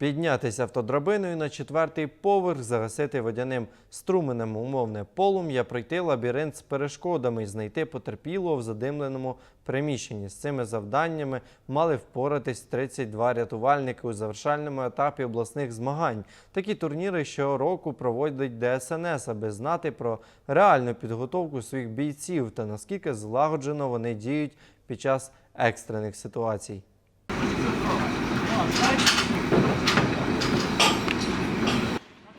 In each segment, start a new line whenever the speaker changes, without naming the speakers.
Піднятися автодрабиною на четвертий поверх, загасити водяним струменем умовне полум'я, пройти лабіринт з перешкодами і знайти потерпілого в задимленому приміщенні. З цими завданнями мали впоратись 32 рятувальники у завершальному етапі обласних змагань. Такі турніри щороку проводить ДСНС, аби знати про реальну підготовку своїх бійців та наскільки злагоджено вони діють під час екстрених ситуацій.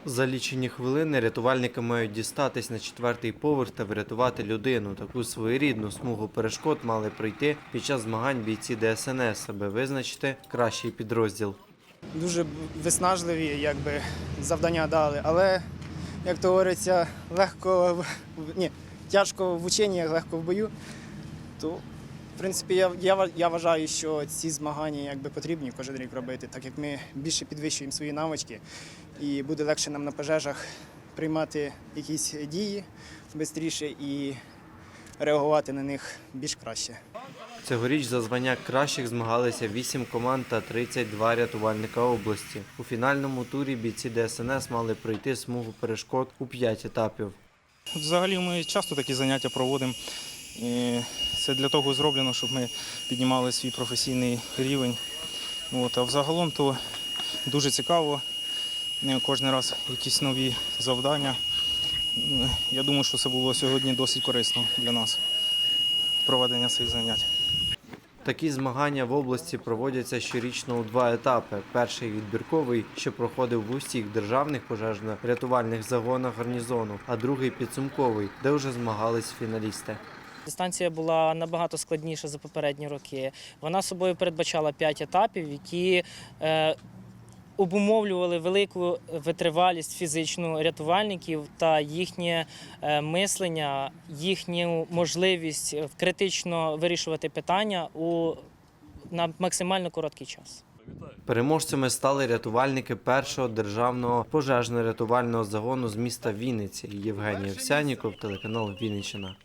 За лічені хвилини рятувальники мають дістатись на четвертий поверх та врятувати людину. Таку своєрідну смугу перешкод мали пройти під час змагань бійці ДСНС, аби визначити кращий підрозділ.
дуже виснажливі, якби завдання дали. Але, як то говориться, легко ні, тяжко в ученні, легко в бою. То, принципі, я, я, ва- я вважаю, що ці змагання якби потрібні кожен рік робити, так як ми більше підвищуємо свої навички, і буде легше нам на пожежах приймати якісь дії швидше і реагувати на них більш краще.
Цьогоріч за звання кращих змагалися 8 команд та 32 рятувальника області. У фінальному турі бійці ДСНС мали пройти смугу перешкод у 5 етапів.
Взагалі ми часто такі заняття проводимо. І це для того зроблено, щоб ми піднімали свій професійний рівень. От, а взагалом то дуже цікаво. Кожен раз якісь нові завдання. Я думаю, що це було сьогодні досить корисно для нас проведення цих занять.
Такі змагання в області проводяться щорічно у два етапи. Перший відбірковий, що проходив в усіх державних пожежно-рятувальних загонах гарнізону, а другий підсумковий, де вже змагались фіналісти.
Дистанція була набагато складніша за попередні роки. Вона собою передбачала п'ять етапів, які е, обумовлювали велику витривалість фізичну рятувальників та їхнє е, мислення, їхню можливість е, критично вирішувати питання у на максимально короткий час.
Переможцями стали рятувальники першого державного пожежно-рятувального загону з міста Вінниці Євгеній Овсяніков, телеканал Вінниччина.